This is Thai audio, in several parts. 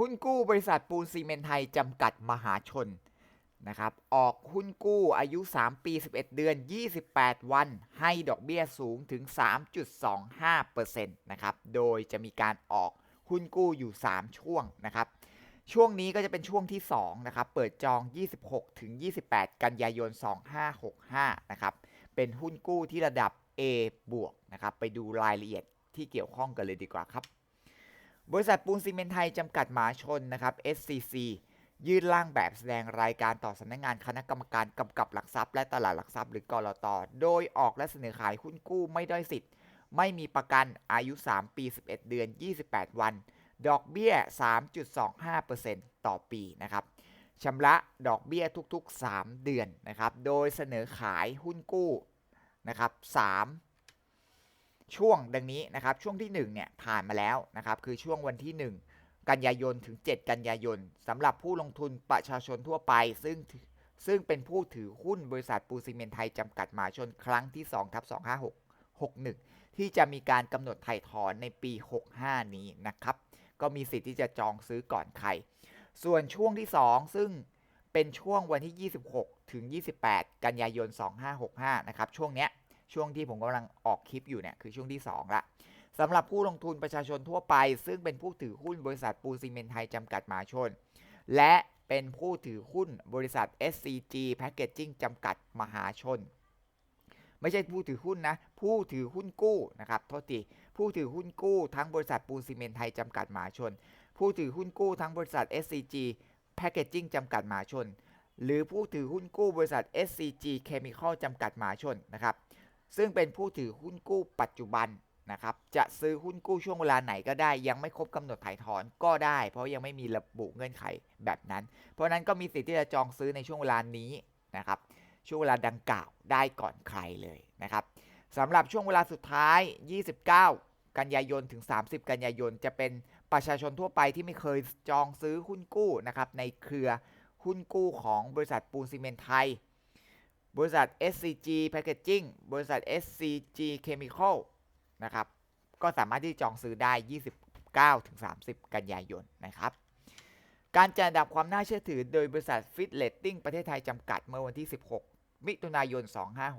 หุ้นกู้บริษัทปูนซีเมนไทย จำกัดมหาชนนะครับออกหุ้นกู้อายุ 3 ปี 11 เดือน 28 วัน ให้ดอกเบี้ยสูงถึง 3.25%นะครับโดยจะมีการออกหุ้นกู้อยู่ 3 ช่วงนะครับช่วงนี้ก็จะเป็นช่วงที่2นะครับเปิดจอง 26 ถึง 28 กันยายน 2565 นะครับเป็นหุ้นกู้ที่ระดับ A บวกนะครับไปดูรายละเอียดที่เกี่ยวข้องกันเลยดีกว่าครับ บริษัทปูนซีเมนไทยจำกัดมหาชนนะครับ SCC ยื่นร่างแบบแสดงรายการต่อสำนักงงานคณะกรรมการกำกับหลักทรัพย์และตลาดหลักทรัพย์หรือกรอตโดยออกและเสนอขายหุ้นกู้ไม่ได้สิทธิ์ ไม่มีประกันอายุ 3 ปี 11 เดือน 28 วัน ดอกเบี้ย 3.25%ต่อปีนะครับชำระดอกเบี้ยทุกๆ 3 เดือนนะครับ โดยเสนอขายหุ้นกู้นะครับ3 ช่วงดังนี้นะครับช่วงที่1เนี่ยผ่านมาแล้วนะครับคือช่วงวันที่ 1 กันยายนถึง 7 กันยายนสำหรับผู้ลงทุนประชาชนทั่วไป ซึ่งซึ่งเป็นผู้ถือหุ้นบริษัทปูซีเมนไทยจำกัดมหาชนครั้งที่2ทับ2561 ที่จะมีการกำหนดไถ่ถอนในปี 65 นี้นะครับก็มีสิทธิ์ที่จะจองซื้อก่อนใคร ส่วนช่วงที่ 2 ซึ่งเป็นช่วงวันที่ 26 ถึง 28 กันยายน 2565 นะครับ ช่วงเนี้ย ช่วงที่ผมกำลังออกคลิปอยู่เนี่ยคือช่วงที่ 2 ละสำหรับผู้ลงทุนประชาชนทั่วไป ซึ่งเป็นผู้ถือหุ้นบริษัทปูซีเมนต์ไทยจำกัดมหาชน และเป็นผู้ถือหุ้นบริษัท SCG Packaging จำกัดมหาชน ไม่ใช่ผู้ถือหุ้นนะ ผู้ถือหุ้นกู้นะครับโทษทีผู้ถือหุ้นกู้ทั้งบริษัทปูนซีเมนต์ไทยจำกัดมหาชน ผู้ถือหุ้นกู้ทั้งบริษัท SCG Packaging จำกัดมหาชน หรือผู้ถือหุ้นกู้บริษัท SCG Chemical จำกัดมหาชนนะครับ ซึ่งเป็นผู้ถือหุ้นกู้ปัจจุบันนะครับ จะซื้อหุ้นกู้ช่วงเวลาไหนก็ได้ ยังไม่ครบกำหนดถ่ายถอนก็ได้ เพราะยังไม่มีระบุเงื่อนไขแบบนั้น เพราะนั้นก็มีสิทธิ์ที่จะจองซื้อในช่วงเวลานี้นะครับ ช่วงเวลาดังกล่าวได้ก่อนใครเลยนะครับสำหรับช่วงเวลาสุดท้าย 29 กันยายนถึง 30 กันยายนจะเป็นประชาชนทั่วไปที่ไม่เคยจองซื้อหุ้นกู้นะครับในเครือหุ้นกู้ของบริษัทปูนซีเมนไทย บริษัท SCG Packaging บริษัท SCG Chemical นะครับ ก็สามารถที่จองซื้อได้ 29ถึง30 กันยายนนะครับ การจัดอันดับความน่าเชื่อถือโดยบริษัท Fit Rating ประเทศไทยจำกัดเมื่อวันที่ 16 มิถุนายน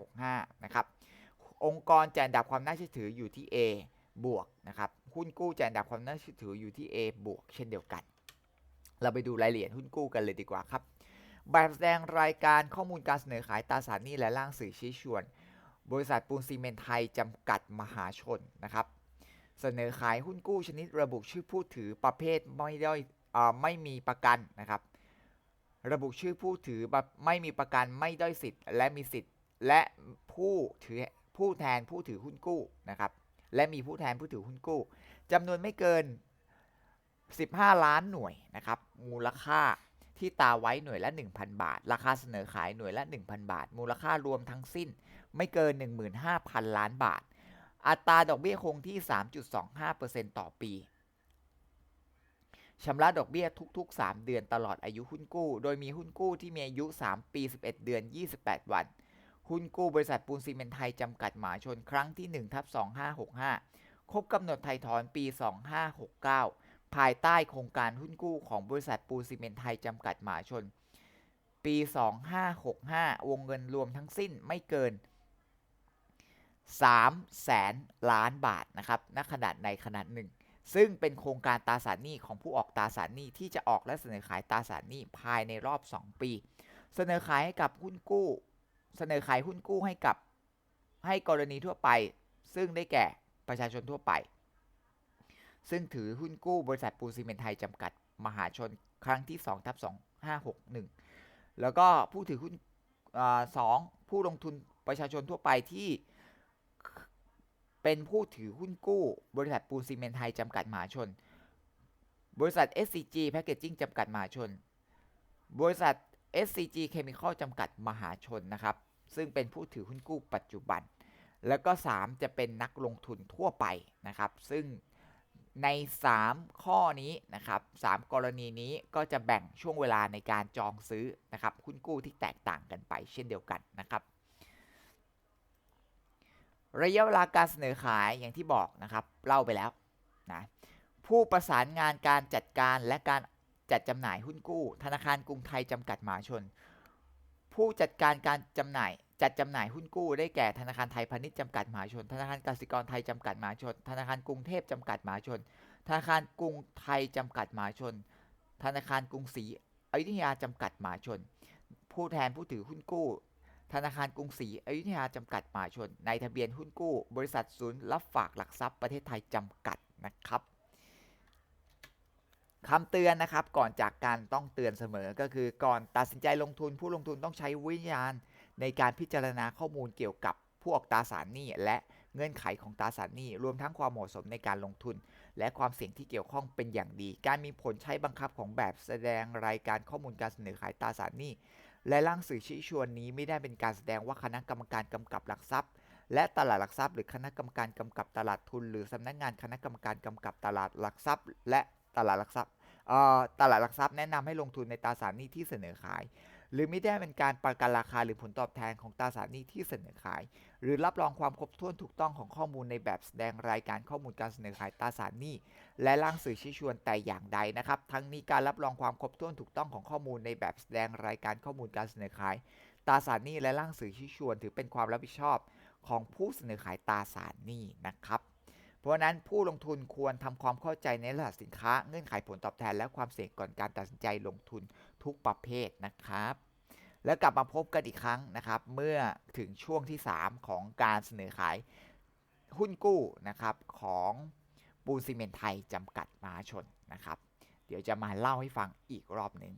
2565 นะครับ องค์กรจัดอันดับความน่าเชื่อถืออยู่ที่ A บวกนะครับ หุ้นกู้จัดอันดับความน่าเชื่อถืออยู่ที่ A บวกเช่นเดียวกัน เราไปดูรายละเอียดหุ้นกู้กันเลยดีกว่าครับ แบบแสดงรายการข้อมูลการเสนอขายตราสารหนี้และร่างสื่อชี้ชวน บริษัทปูนซีเมนต์ไทยจำกัดมหาชนนะครับ เสนอขายหุ้นกู้ชนิดระบุชื่อผู้ถือประเภทไม่ได้ไม่มีประกันนะครับ ระบุชื่อผู้ถือไม่มีประกันไม่ได้สิทธิ์ และมีสิทธิ์และผู้ถือผู้แทนผู้ถือหุ้นกู้นะครับ และมีผู้แทนผู้ถือหุ้นกู้จำนวนไม่เกิน 15 ล้านหน่วยนะครับ มูลค่า ที่ตาไว้หน่วยละ 1,000 บาท ราคาเสนอขายหน่วยละ 1,000 บาท มูลค่ารวมทั้งสิ้นไม่เกิน 15,000 ล้านบาท อัตราดอกเบี้ยคงที่ 3.25%ต่อปีชำระดอกเบี้ยทุก ๆ 3 เดือนตลอดอายุหุ้นกู้ โดยมีหุ้นกู้ที่มีอายุ 3 ปี 11 เดือน 28 วัน หุ้นกู้บริษัทปูนซีเมนไทย จำกัดหมาชนครั้งที่1ทับ2565 ครบกำหนดไทยถอนปี 2569 ภายใต้โครงการหุ้นกู้ของบริษัทปูซีเมนต์ไทยจำกัดหมหาชน ปี 2565 วงเงินรวมทั้งสิ้นไม่เกิน3แสนล้านบาทนะครับณขนาดในขนาดหนึ่ง ซึ่งเป็นโครงการตราสารหนี้ของผู้ออกตราสารหนี้ที่จะออกและเสนอขายตราสารหนี้ภายในรอบ 2 ปี เสนอขายให้กับหุ้นกู้ เสนอขายหุ้นกู้ให้กับให้กรณีทั่วไป ซึ่งได้แก่ประชาชนทั่วไป ซึ่งถือหุ้นกู้บริษัทปูนซีเมนไทยจำกัดมหาชนครั้งที่2ทับ2561 แล้วก็ผู้ถือหุ้นสองผู้ลงทุนประชาชนทั่วไปที่เป็นผู้ถือหุ้นกู้ บริษัทปูนซีเมนไทยจำกัดมหาชน บริษัท SCG Packaging จำกัดมหาชน บริษัท SCG Chemical จำกัดมหาชนนะครับ ซึ่งเป็นผู้ถือหุ้นกู้ปัจจุบัน แล้วก็ 3 จะเป็นนักลงทุนทั่วไปนะครับ ซึ่ง ใน 3 ข้อนี้นะครับ3กรณีนี้ก็จะแบ่งช่วงเวลาในการจองซื้อนะครับหุ้นกู้ที่แตกต่างกันไปเช่นเดียวกันนะครับ ระยะเวลาการเสนอขายอย่างที่บอกนะครับเล่าไปแล้วนะผู้ประสานงานการจัดการและการจัดจำหน่ายหุ้นกู้ ธนาคารกรุงไทยจำกัดมหาชน ผู้จัดการการจำหน่าย จัดจำหน่ายหุ้นกู้ได้แก่ธนาคารไทยพาณิชย์จำกัดมหาชน ธนาคารกสิกรไทยจำกัดมหาชน ธนาคารกรุงเทพจำกัดมหาชน ธนาคารกรุงไทยจำกัดมหาชน ธนาคารกรุงศรีอยุธยาจำกัดมหาชน ผู้แทนผู้ถือหุ้นกู้ ธนาคารกรุงศรีอยุธยาจำกัดมหาชน ในทะเบียนหุ้นกู้ บริษัทศูนย์รับฝากหลักทรัพย์ประเทศไทยจำกัดนะครับคำเตือนนะครับก่อนจากการต้องเตือนเสมอก็คือก่อนตัดสินใจลงทุนผู้ลงทุนต้องใช้วิญญาณ ในการพิจารณาข้อมูลเกี่ยวกับพวกตราสารหนี้และเงื่อนไขของตราสารหนี้ รวมทั้งความเหมาะสมในการลงทุน และความเสี่ยงที่เกี่ยวข้องเป็นอย่างดี การมีผลใช้บังคับของแบบแสดงรายการข้อมูลการเสนอขายตราสารหนี้ และร่างสื่อชี้ชวนนี้ไม่ได้เป็นการแสดงว่าคณะกรรมการกำกับหลักทรัพย์ และตลาดหลักทรัพย์ หรือคณะกรรมการกำกับตลาดทุน หรือสำนักงานคณะกรรมการกำกับตลาดหลักทรัพย์ และตลาดหลักทรัพย์ตลาดหลักทรัพย์แนะนำให้ลงทุนในตราสารหนี้ที่เสนอขาย หรือไม่ได้เป็นการประกันราคาหรือผลตอบแทนของตราสารหนี้ที่เสนอขาย หรือรับรองความครบถ้วนถูกต้องของข้อมูลในแบบแสดงรายการข้อมูลการเสนอขายตราสารหนี้ และร่างสื่อชี้ชวนแต่อย่างใดนะครับ ทั้งนี้การรับรองความครบถ้วนถูกต้องของข้อมูลในแบบแสดงรายการข้อมูลการเสนอขายตราสารหนี้และร่างสื่อชี้ชวน ถือเป็นความรับผิดชอบของผู้เสนอขายตราสารหนี้นะครับเพราะฉะนั้นผู้ลงทุนควรทำความเข้าใจในรหัสสินค้าเงื่อนไขผลตอบแทนและความเสี่ยงก่อนการตัดสินใจลงทุน ทุกประเภทนะครับ แล้วกลับมาพบกันอีกครั้งนะครับ เมื่อถึงช่วงที่ 3 ของการเสนอขายหุ้นกู้นะครับของปูนซีเมนไทยจำกัดมหาชนนะครับ เดี๋ยวจะมาเล่าให้ฟังอีกรอบหนึ่ง